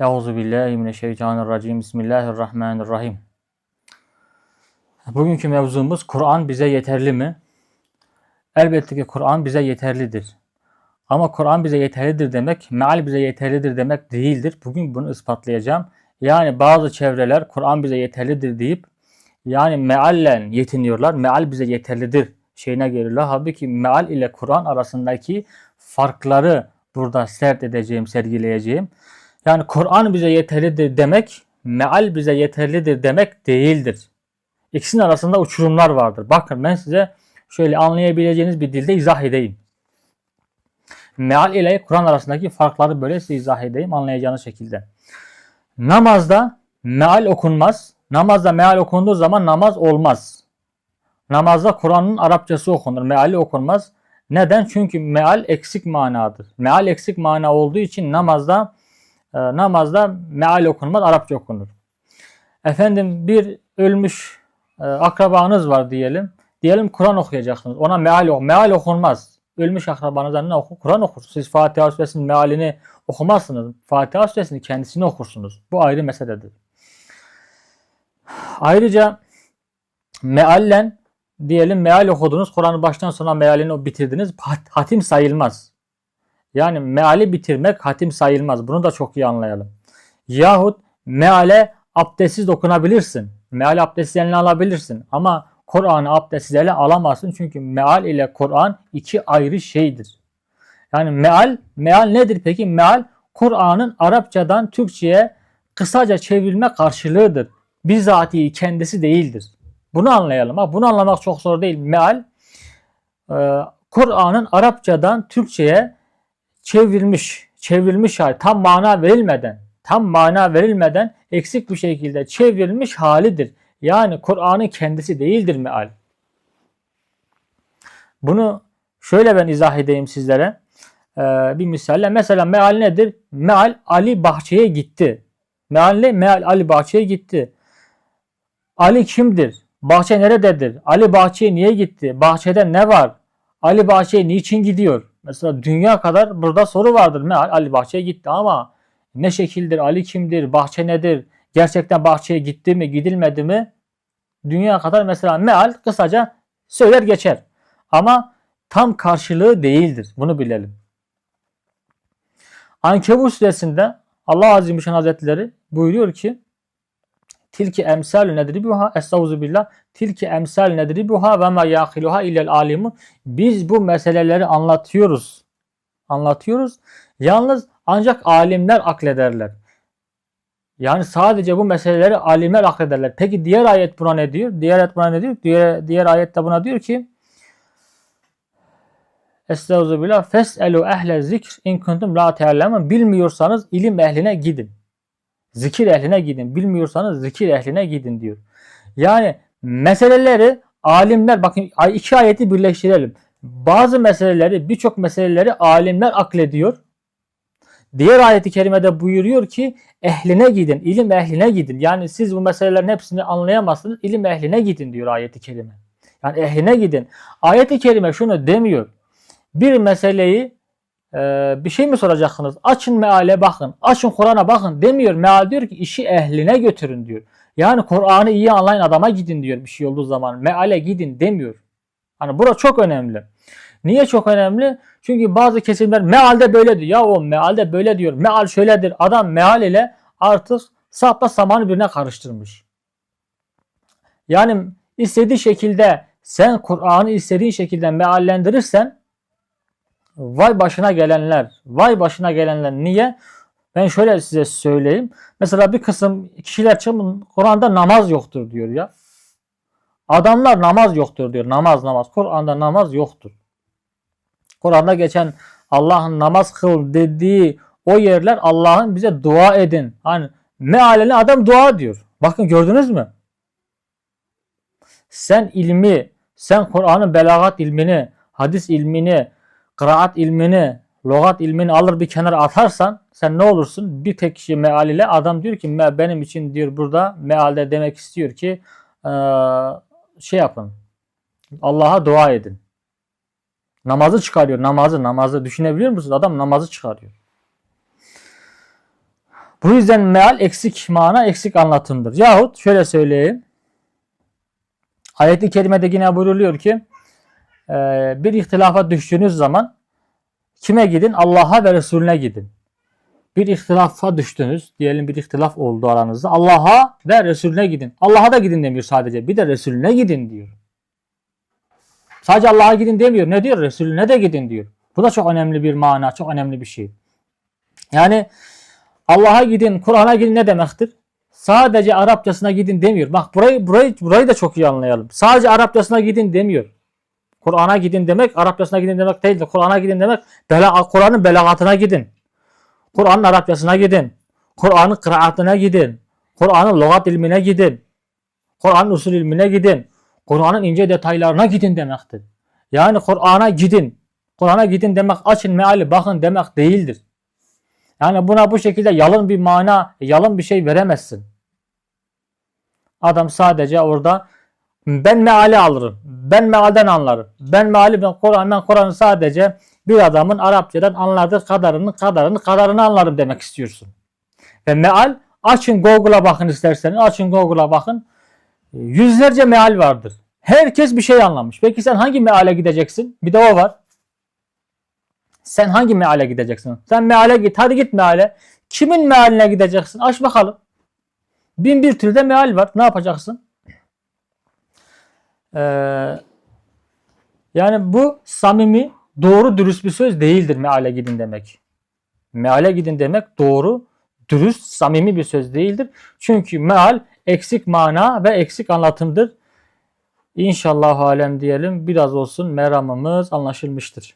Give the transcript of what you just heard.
Euzu billahi mineşşeytanirracim. Bismillahirrahmanirrahim. Bugünkü mevzumuz Kur'an bize yeterli mi? Elbette ki Kur'an bize yeterlidir. Ama Kur'an bize yeterlidir demek, meal bize yeterlidir demek değildir. Bugün bunu ispatlayacağım. Yani bazı çevreler Kur'an bize yeterlidir deyip yani meallen yetiniyorlar. Meal bize yeterlidir şeyine geliyorlar. Halbuki meal ile Kur'an arasındaki farkları burada sert edeceğim, sergileyeceğim. Yani Kur'an bize yeterlidir demek, meal bize yeterlidir demek değildir. İkisinin arasında uçurumlar vardır. Bakın ben size şöyle anlayabileceğiniz bir dilde izah edeyim. Meal ile Kur'an arasındaki farkları böyle size izah edeyim anlayacağınız şekilde. Namazda meal okunmaz. Namazda meal okunduğu zaman namaz olmaz. Namazda Kur'an'ın Arapçası okunur, meali okunmaz. Neden? Çünkü meal eksik manadır. Meal eksik mana olduğu için namazda e, namazda meal okunmaz, Arapça okunur. Efendim bir ölmüş e, akrabanız var diyelim. Diyelim Kur'an okuyacaksınız. Ona meal, ok meal okunmaz. Ölmüş akrabanızdan ne okur? Kur'an okur. Siz Fatiha suresinin mealini okumazsınız. Fatiha suresini kendisini okursunuz. Bu ayrı meseledir. Ayrıca meallen diyelim meal okudunuz. Kur'an'ı baştan sona mealini bitirdiniz. Hatim sayılmaz. Yani meali bitirmek hatim sayılmaz. Bunu da çok iyi anlayalım. Yahut meale abdestsiz dokunabilirsin. Meal abdestsiz eline alabilirsin. Ama Kur'an'ı abdestsiz ele alamazsın. Çünkü meal ile Kur'an iki ayrı şeydir. Yani meal, meal nedir peki? Meal Kur'an'ın Arapçadan Türkçe'ye kısaca çevrilme karşılığıdır. Bizatihi kendisi değildir. Bunu anlayalım. Ha, bunu anlamak çok zor değil. Meal e, Kur'an'ın Arapçadan Türkçe'ye çevrilmiş, çevrilmiş hali tam mana verilmeden, tam mana verilmeden eksik bir şekilde çevrilmiş halidir. Yani Kur'an'ın kendisi değildir meal. Bunu şöyle ben izah edeyim sizlere. Ee, bir misalle. Mesela meal nedir? Meal Ali bahçeye gitti. Meal ne? Meal Ali bahçeye gitti. Ali kimdir? Bahçe nerededir? Ali bahçeye niye gitti? Bahçede ne var? Ali bahçeye niçin gidiyor? Mesela dünya kadar burada soru vardır. Meal Ali bahçeye gitti ama ne şekildir? Ali kimdir? Bahçe nedir? Gerçekten bahçeye gitti mi? Gidilmedi mi? Dünya kadar mesela meal kısaca söyler geçer. Ama tam karşılığı değildir. Bunu bilelim. Ankebut suresinde Allah Azimüşşan Hazretleri buyuruyor ki Tilki emsalü nedribuha estağuzu billah. Tilki emsal nedribuha ve ma yakiluha illel alimun. Biz bu meseleleri anlatıyoruz. Anlatıyoruz. Yalnız ancak alimler aklederler. Yani sadece bu meseleleri alimler aklederler. Peki diğer ayet buna ne diyor? Diğer ayet buna ne diyor? Diğer, diğer ayette buna diyor ki Estağuzu billah. Fes'elu ehle zikr in kuntum la teallemun. Bilmiyorsanız ilim ehline gidin. Zikir ehline gidin. Bilmiyorsanız zikir ehline gidin diyor. Yani meseleleri alimler bakın iki ayeti birleştirelim. Bazı meseleleri birçok meseleleri alimler aklediyor. Diğer ayeti kerimede buyuruyor ki ehline gidin, ilim ehline gidin. Yani siz bu meselelerin hepsini anlayamazsınız. ilim ehline gidin diyor ayeti kerime. Yani ehline gidin. Ayeti kerime şunu demiyor. Bir meseleyi ee, bir şey mi soracaksınız? Açın meale bakın. Açın Kur'an'a bakın demiyor. Meal diyor ki işi ehline götürün diyor. Yani Kur'an'ı iyi anlayan adama gidin diyor bir şey olduğu zaman. Meale gidin demiyor. Hani bura çok önemli. Niye çok önemli? Çünkü bazı kesimler mealde böyle diyor. Ya o mealde böyle diyor. Meal şöyledir. Adam meal ile artık sapla samanı birine karıştırmış. Yani istediği şekilde sen Kur'an'ı istediğin şekilde meallendirirsen Vay başına gelenler. Vay başına gelenler. Niye? Ben şöyle size söyleyeyim. Mesela bir kısım kişiler çıkın Kur'an'da namaz yoktur diyor ya. Adamlar namaz yoktur diyor. Namaz namaz. Kur'an'da namaz yoktur. Kur'an'da geçen Allah'ın namaz kıl dediği o yerler Allah'ın bize dua edin. Hani mealeli adam dua diyor. Bakın gördünüz mü? Sen ilmi, sen Kur'an'ın belagat ilmini, hadis ilmini, kıraat ilmini, logat ilmini alır bir kenara atarsan sen ne olursun? Bir tek kişi meal ile adam diyor ki benim için diyor burada mealde demek istiyor ki şey yapın. Allah'a dua edin. Namazı çıkarıyor. Namazı namazı düşünebiliyor musunuz? Adam namazı çıkarıyor. Bu yüzden meal eksik mana, eksik anlatımdır. Yahut şöyle söyleyeyim. Ayet-i kerimede yine buyruluyor ki bir ihtilafa düştüğünüz zaman kime gidin? Allah'a ve Resulüne gidin. Bir ihtilafa düştünüz. Diyelim bir ihtilaf oldu aranızda. Allah'a ve Resulüne gidin. Allah'a da gidin demiyor sadece. Bir de Resulüne gidin diyor. Sadece Allah'a gidin demiyor. Ne diyor? Resulüne de gidin diyor. Bu da çok önemli bir mana, çok önemli bir şey. Yani Allah'a gidin, Kur'an'a gidin ne demektir? Sadece Arapçasına gidin demiyor. Bak burayı burayı burayı da çok iyi anlayalım. Sadece Arapçasına gidin demiyor. Kur'an'a gidin demek, Arapçasına gidin demek değil de Kur'an'a gidin demek, bela, Kur'an'ın belagatına gidin. Kur'an'ın Arapçasına gidin. Kur'an'ın kıraatına gidin. Kur'an'ın lügat ilmine gidin. Kur'an'ın usul ilmine gidin. Kur'an'ın ince detaylarına gidin demektir. Yani Kur'an'a gidin. Kur'an'a gidin demek açın meali bakın demek değildir. Yani buna bu şekilde yalın bir mana, yalın bir şey veremezsin. Adam sadece orada ben meali alırım. Ben mealden anlarım. Ben meali ben Kur'an ben Kur'an'ı sadece bir adamın Arapçadan anladığı kadarını kadarını kadarını anlarım demek istiyorsun. Ve meal açın Google'a bakın isterseniz açın Google'a bakın. Yüzlerce meal vardır. Herkes bir şey anlamış. Peki sen hangi meale gideceksin? Bir de o var. Sen hangi meale gideceksin? Sen meale git. Hadi git meale. Kimin mealine gideceksin? Aç bakalım. Bin bir türde meal var. Ne yapacaksın? Ee, yani bu samimi, doğru, dürüst bir söz değildir meale gidin demek. Meale gidin demek doğru, dürüst, samimi bir söz değildir. Çünkü meal eksik mana ve eksik anlatımdır. İnşallah alem diyelim biraz olsun meramımız anlaşılmıştır.